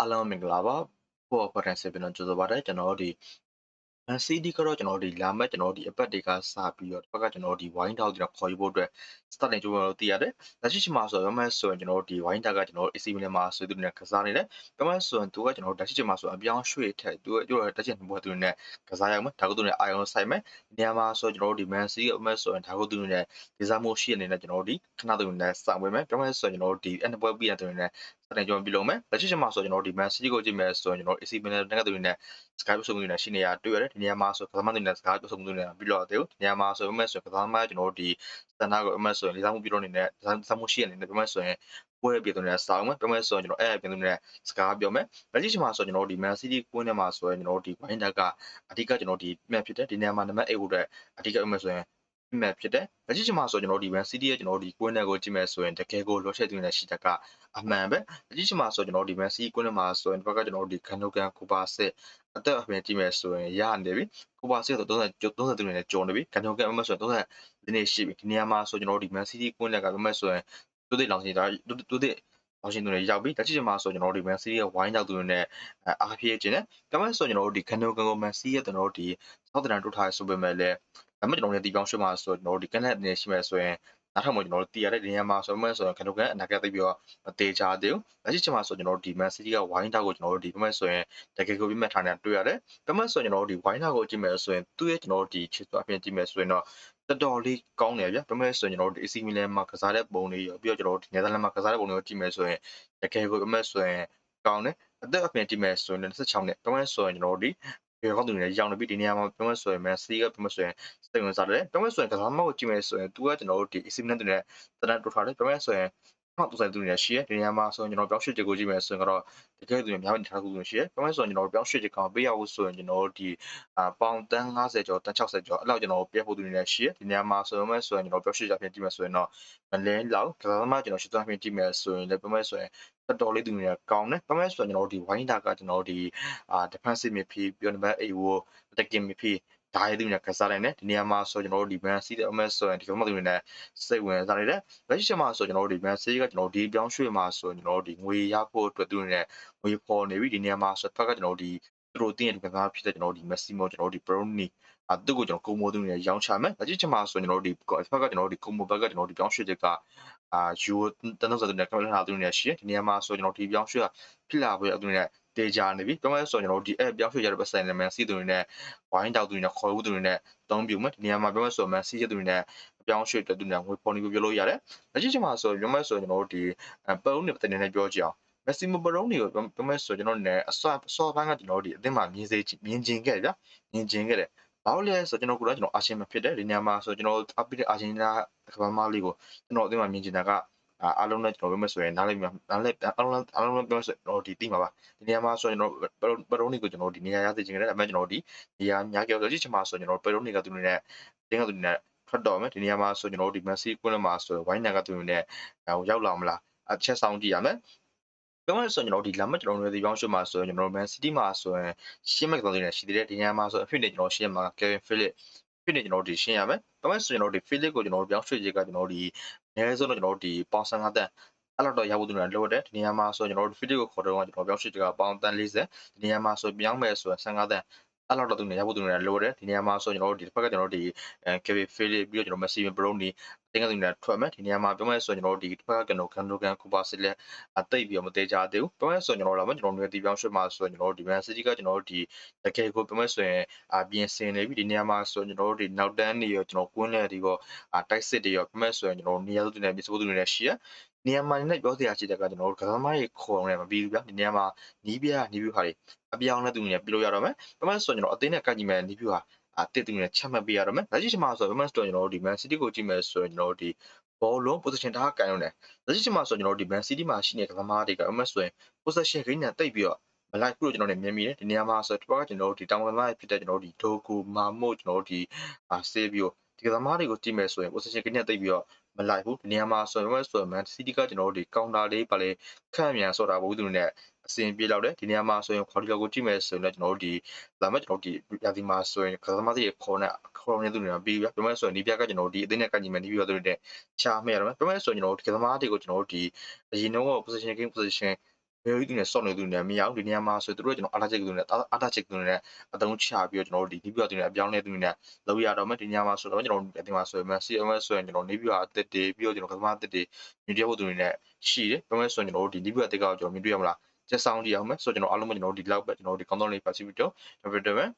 အားလုံးမင်္ဂလာပါဘောဖရန်စေပင်တော့ကြိုဆိုပါတယ်ကျွန်တော်တို့ဒီ CD ကတော့ကျွန်တော်တို့ဒီလာမဲ့ကျွန်တော်တို့ဒီအပတ်တွေကစပြီးတော့တစ်ဖက်ကကျွန်တော်တို့ဒီ wine dog ကျွန်တော်ခေါ်ယူဖို့အတွက် start နေကြိုးလို့သိရတယ်။လက်ရှိချိန်မှာဆိုတော့မဲ့ဆိုရင်ကျွန်တော်တို့ဒီ wine dog ကကျွန်တော်တို့ AC Milan မှာဆွေးသူတွေနဲ့ကစားနေတယ်။ဒါမှဆိုရင်သူကကျွန်တော်တို့လက်ရှိချိန်မှာဆိုအပြောင်းရွှေ့ထက်သူကကျွန်တော်တက်ချင်ဘွားသူတွေနဲ့ကစားရမယ်။ဒါကသူတွေအာရုံစိုက်မယ်။နေရာမှာဆိုကျွန်တော်တို့ဒီ Man City ကမဲ့ဆိုရင်ဒါကသူတွေနဲ့ဒီစားမှုရှိနေတဲ့ကျွန်တော်တို့ဒီခဏသူတွေနဲ့စောင့်ဝင်မယ်။ဒါမှဆိုရင်ကျွန်တော်တို့ဒီ end point ပြီးတဲ့သူတွေနဲ့စ တင်ကြုံပြုလုပ်မယ်။လက်ရှိချိန်မှာဆိုကျွန်တော်တို့ဒီ Man City ကိုကြည့်မယ်ဆိုရင်ကျွန်တော် AC Milan နဲ့သူတွေနဲ့ Skype ဆိုမှုတွေနဲ့ရှိနေရတွေ့ရတယ်။ဒီနေရာမှာဆိုကစားမတွေနဲ့စကားပြောဆိုမှုတွေနဲ့ပြီးတော့တယ်။ဒီနေရာမှာဆိုပေမဲ့ဆိုကစားမကျွန်တော်တို့ဒီစတန်ဒါကိုအမှတ်ဆိုရင်လေးစားမှုပြုလုပ်နေတဲ့စားမှုရှိရနေတဲ့ပြမဲ့ဆိုရင်ပွဲပြည်သူတွေနဲ့စောင်းမယ်ပြမဲ့ဆိုရင်ကျွန်တော်အဲ့ပြည်သူတွေနဲ့စကားပြောမယ်။လက်ရှိချိန်မှာဆိုကျွန်တော်တို့ဒီ Man City ကွင်းထဲမှာဆိုရင်ကျွန်တော်တို့ဒီ Winder ကအဓိကကျွန်တော်ဒီမှတ်ဖြစ်တယ်။ဒီနေရာမှာနံပါတ်8ကိုအတွက်အဓိကအမှတ်ဆိုရင် မှတ်ဖြစ်တယ်။လက်ရှိချိန်မှာဆိုကျွန်တော်တို့ဒီ Man City ရဲ့ကျွန်တော်တို့ဒီကွင်းထဲကိုကြည့်မယ်ဆိုရင်တကယ်ကိုလောချက်သွင်းတဲ့ရှိတကအမှန်ပဲ။လက်ရှိချိန်မှာဆိုကျွန်တော်တို့ဒီ Man City ကွင်းထဲမှာဆိုရင်ဒီဘက်ကကျွန်တော်တို့ဒီကန်နိုကန်ကိုပါစစ်အသက်အပြင်ကြည့်မယ်ဆိုရင်ရနေပြီ။ကိုပါစစ်ဆို30 30နဲ့ကျော်နေပြီ။ကန်နိုကန်အမှတ်ဆိုရင်30ဒီနေ့ရှိပြီ။ဒီနေရာမှာဆိုကျွန်တော်တို့ဒီ Man City ကွင်းထဲကပြမဲ့ဆိုရင်တူးသိလောင်စီတာတူးသိအောင်ရှင်သူတွေရောက်ပြီလက်ရှိချိန်မှာဆိုကျွန်တော်တို့ဒီ Man City ရဲ့ wine ရောက်သူတွေနဲ့အားဖြည့်ခြင်းနဲ့ဒါမှမဟုတ်ဆိုကျွန်တော်တို့ဒီ Gano Gano Man City ရဲ့ကျွန်တော်တို့ဒီ Southern တိုးထားဆိုပေမဲ့လည်း ဒါမှမဟုတ်ကျွန်တော်တို့ဒီပေါင်းရွှေ့မှာဆိုကျွန်တော်တို့ဒီ Canet နဲ့ရှိမယ်ဆိုရင်နောက်ထပ်မှကျွန်တော်တို့တည်ရတဲ့နေရာမှာဆိုမှဆိုရင် Gano Gano အနာဂတ်သိပြီးတော့မသေးချသေးဘူးလက်ရှိချိန်မှာဆိုကျွန်တော်တို့ဒီ Man City က wine တောက်ကိုကျွန်တော်တို့ဒီပြမဲ့ဆိုရင်တကယ်ကိုပြမဲ့ထားနေတွေ့ရတယ်ပြမဲ့ဆိုရင်ကျွန်တော်တို့ဒီ wine တောက်ကိုကြည့်မယ်ဆိုရင်သူ့ရဲ့ကျွန်တော်တို့ဒီချစ်စွာအပြင်ကြည့်မယ်ဆိုရင်တော့တော်တော်လေးကောင်းတယ်ဗျ။ဒါပေမဲ့ဆိုရင်ကျွန်တော်တို့ AC Milan မှာကစားတဲ့ပုံတွေရောပြီးတော့ကျွန်တော်တို့ Netherlands မှာကစားတဲ့ပုံတွေကိုကြည့်မယ်ဆိုရင်တကယ်ကိုအမက်ဆိုရင်ကောင်းတယ်။အသက်အပြင်ကြည့်မယ်ဆိုရင်26နှစ်ဒါပေမဲ့ဆိုရင်ကျွန်တော်တို့ဒီ ရေကောင်းသူတွေရောင်းနေပြီဒီနေရာမှာပြောမယ်ဆိုရင် Man City ကပြောမယ်ဆိုရင်စိတ်ဝင်စားတယ်။ပြောမယ်ဆိုရင်ကစားမကိုကြည့်မယ်ဆိုရင်သူကကျွန်တော်တို့ဒီ AC Milan တွေနဲ့တန်းတိုးထားတယ်။ပြောမယ်ဆိုရင် နောက်သူဆိုင်သူတွေရှိရဲဒီနေရာမှာဆိုရင်ကျွန်တော်ပြောင်းရွှေ့ချက်ကိုကြည့်မယ်ဆိုရင်တော့တကယ်သူတွေများများထားခုရှိရဲပြောမယ်ဆိုရင်ကျွန်တော်ပြောင်းရွှေ့ချက်ကောင်ပေးရဖို့ဆိုရင်ကျွန်တော်ဒီအာပေါင်တန်း50ကျော်တန်း60ကျော်အဲ့လောက်ကျွန်တော်ပြဖို့သူတွေလည်းရှိရဲဒီနေရာမှာဆိုရင်ဆိုရင်ကျွန်တော်ပြောင်းရွှေ့ချက်ပြင်ကြည့်မယ်ဆိုရင်တော့မလဲလောက်ကစားသမားကျွန်တော်ရှစ်သွန်းပြင်ကြည့်မယ်ဆိုရင်လည်းပြောမယ်ဆိုရင်တော်တော်လေးသူတွေကကောင်းတယ်။ဘာမှဆိုတော့ကျွန်တော်တို့ဒီ wine တာကကျွန်တော်တို့ဒီအာ defensive midfield ပြောနံပါတ်8ကို attacking midfield ဒါရည်သူတွေကကစားနိုင်တယ်ဒီနေရာမှာဆိုကျွန်တော်တို့ဒီ Man City အမက်ဆိုရင်ဒီကမှသူတွေနဲ့စိတ်ဝင်စားနေတယ်လက်ရှိချိန်မှာဆိုကျွန်တော်တို့ဒီ Man City ကကျွန်တော်ဒီပြောင်းရွှေ့မှာဆိုကျွန်တော်တို့ဒီငွေရဖို့အတွက်သူတွေနဲ့ငွေပေါ်နေပြီဒီနေရာမှာဆိုဖက်ကကျွန်တော်တို့ဒီသူတို့တင်းရတဲ့ကစားဖြစ်တဲ့ကျွန်တော်တို့ဒီ Massimo ကျွန်တော်တို့ဒီ Bruni အတူကိုကျွန်တော်ကုံမိုသူတွေရောင်းချမယ်လက်ရှိချိန်မှာဆိုကျွန်တော်တို့ဒီဖက်ကကျွန်တော်တို့ဒီကုံမိုဘက်ကကျွန်တော်တို့ဒီပြောင်းရွှေ့ချက်ကအာယူတန်းတော့ဆိုတဲ့ကမ္ဘာသူတွေနဲ့ရှိတယ်ဒီနေရာမှာဆိုကျွန်တော်ဒီပြောင်းရွှေ့ဖြစ်လာဖို့အတူတွေနဲ့ တေချာနေပြီပြောမယ်ဆိုရင်ကျွန်တော်တို့ဒီ app ပြောင်းရွှေ့ရတဲ့ပတ်စံနဲ့ Man City သူတွေနဲ့ wine တောက်သူတွေနဲ့ခေါ်ဦးသူတွေနဲ့သုံးပြမယ်ဒီနေရာမှာပြောမယ်ဆိုရင် Man City သူတွေနဲ့ပြောင်းရွှေ့တဲ့သူတွေနဲ့ငွေပေါ်နေပြောလို့ရတယ်လက်ရှိချိန်မှာဆိုပြောမယ်ဆိုရင်ကျွန်တော်တို့ဒီပုံနေပတ်တဲ့နဲ့ပြောကြည့်အောင် Massimo Baroni ကိုပြောမယ်ဆိုကျွန်တော်တို့ ਨੇ အစောအစောပိုင်းကကျွန်တော်တို့ဒီအသင်းမှာမြင်စေမြင်ကျင်ခဲ့ဗျာမြင်ကျင်ခဲ့တယ်ဘာလို့လဲဆိုတော့ကျွန်တော်ကကျွန်တော်အာရှင်မဖြစ်တယ်ဒီနေရာမှာဆိုကျွန်တော်အပိတဲ့အာရှင်နာကဘာမလေးကိုကျွန်တော်အသင်းမှာမြင်ကျင်တာက အားလုံးနဲ့ကျွန်တော်ပြောမယ်ဆိုရင်နားလေးနားလေးအားလုံးအားလုံးပြောဆိုကျွန်တော်ဒီတိမှာပါဒီနေရာမှာဆိုရင်ကျွန်တော်ပရိုနီကိုကျွန်တော်ဒီနေရာရသိချင်တယ်အမှန်ကျွန်တော်ဒီနေရာများကြောကြည့်ချင်မှာဆိုကျွန်တော်ပရိုနီကသူနေနဲ့တင်းကသူနေနဲ့ထွက်တော်မယ်ဒီနေရာမှာဆိုကျွန်တော်ဒီမက်ဆီကွန်းမှာဆိုဝိုင်းနာကသူနေနဲ့ရောက်လာမလားအချက်ဆောင်ကြည့်ရမယ်ပြောမှဆိုကျွန်တော်ဒီလာမကျွန်တော်တို့ဒီဘောင်းရှုမှာဆိုကျွန်တော် Man City မှာဆိုရင်ရှင်းမဲ့ကောင်တွေနဲ့ရှိသေးတယ်ဒီညမှာဆိုအဖြစ်နေကျွန်တော်ရှင်းမှာ Kevin Phillips ဖြစ်နေကျွန်တော်ဒီရှင်းရမယ်။ဒါမဲ့ဆိုကျွန်တော်ဒီ Phillips ကိုကျွန်တော်ပြောင်းရွှေ့ချက်ကကျွန်တော်ဒီ အနည်းဆုံးတော့ကျွန်တော်ဒီပေါင်ဆန်5တန်အဲ့လောက်တော့ရဖို့သူတို့လိုတယ်ဒီနေရာမှာဆိုကျွန်တော်တို့ Phillips ကိုခေါ်တော့ကျွန်တော်ပြောင်းရွှေ့ချက်ကပေါင်တန်40ဒီနေရာမှာဆိုပြောင်းမယ်ဆို15တန်အဲ့လောက်တော့သူနေရဖို့သူနေလိုတယ်ဒီနေရာမှာဆိုကျွန်တော်တို့ဒီတစ်ဖက်ကကျွန်တော်တို့ဒီ KB Philip ပြီးတော့ကျွန်တော် Messi Brownie တင်ကသူနေထွက်မယ်ဒီနေရာမှာပြောမယ်ဆိုကျွန်တော်တို့ဒီတစ်ဖက်ကကျွန်တော် Kano Kan Kuba စစ်လက်အသိပြီးတော့မသေးကြသေးဘူးပြောမယ်ဆိုကျွန်တော်တို့လာမယ်ကျွန်တော်တို့ဒီပြောင်းရွှေ့မှာဆိုကျွန်တော်တို့ဒီ Man City ကကျွန်တော်တို့ဒီတကယ်ကိုပြောမယ်ဆိုရင်အပြင်ဆင်နေပြီဒီနေရာမှာဆိုကျွန်တော်တို့ဒီနောက်တန်းနေရောကျွန်တော်ကွင်းလက်ဒီရောတိုက်စစ်တွေရောပြောမယ်ဆိုရင်ကျွန်တော်နေရာစုတွေနဲ့မြေစပုတ်တွေနဲ့ရှိရနေရာမှာနဲ့ပြောစရာရှိတဲ့ကကျွန်တော်တို့ကစားသမားတွေခေါ်နေမပြီးဘူးဗျဒီနေရာမှာနီးပြနီးပြဟာတွေအပြောင်းနဲ့သူတွေပြလို့ရတော့မယ်။ဘာမှဆိုကျွန်တော်အသင်းနဲ့ကကြည့်မယ်နီးပြဟာ အတစ်သူတွေချမှတ်ပေးရတော့မယ်။လက်ရှိချိန်မှာဆိုဘာမှဆိုကျွန်တော်တို့ဒီ Man City ကိုကြည့်မယ်ဆိုရင်ကျွန်တော်တို့ဒီဘောလုံး position ထားကန်လို့ ਨੇ လက်ရှိချိန်မှာဆိုကျွန်တော်တို့ဒီ Man City မှာရှိနေတဲ့ကစားသမားတွေကဘာမှဆိုရင် possession gain နဲ့တိတ်ပြီးတော့မလိုက်ဘူးလို့ကျွန်တော်လည်းမြင်မိတယ်ဒီနေရာမှာဆိုတော့ကျွန်တော်တို့ဒီတောင်ပန်သားဖြစ်တဲ့ကျွန်တော်တို့ဒီဒိုကူမာမို့ကျွန်တော်တို့ဒီအာဆေးပြီးတော့ဒီကစားသမားတွေကိုကြည့်မယ်ဆိုရင် possession gain နဲ့တိတ်ပြီးတော့မလိုက်ဘူးဒီနေရာမှာဆိုရင်ဆိုရင် Man City ကကျွန်တော်တို့ဒီ counter လေးပါလေခန့်မြန်ဆိုတာဘူးသူနဲ့ အစဉ်ပြေလောက်တယ်ဒီနေရာမှာဆိုရင်ခေါ်ဒီလောကိုကြည့်မယ်ဆိုရင်လည်းကျွန်တော်တို့ဒီလာမဲ့ကျွန်တော်တို့ဒီရာသီမှာဆိုရင်ကစားသမားတွေခေါ်နေခေါ်နေသူတွေကပြီးပြီပြမဆိုရင်ဒီပြကကျွန်တော်တို့ဒီအသင်းနဲ့ကကြည့်မယ်ဒီပြီးတော့သူတွေချားမဲ့ရတော့ပြမဆိုရင်ကျွန်တော်တို့ဒီကစားသမားတွေကိုကျွန်တော်တို့ဒီအရင်တော့ position game position ဘယ်လိုဒီနဲ့စော့နေသူနဲ့မရဘူးဒီနေရာမှာဆိုသူတို့ကျွန်တော်အားထားချက်သူနဲ့အားထားချက်သူနဲ့အတုံးချပြီးတော့ကျွန်တော်တို့ဒီဒီပြောသူနဲ့အပြောင်းလဲသူနဲ့လောက်ရတော့မှဒီနေရာမှာဆိုတော့ကျွန်တော်အတင်မှာဆိုရင် CMS ဆိုရင်ကျွန်တော်နေပြီးတော့အသက်တေပြီးတော့ကျွန်တော်ကမ္ဘာအသက်တေမြင်တွေ့ဖို့သူတွေနဲ့ရှိတယ်ဒါပေမဲ့ဆိုရင်ကျွန်တော်တို့ဒီဒီပြောအတက်ကကျွန်တော်မြင်တွေ့ရမလား ကျက်ဆောင်ကြည့်အောင်မယ်ဆိုတော့ကျွန်တော်အားလုံးပဲကျွန်တော်တို့ဒီလောက်ပဲကျွန်တော်တို့ဒီကောင်းကောင်းလေးပါစီပြီးတော့ဒါပေမဲ့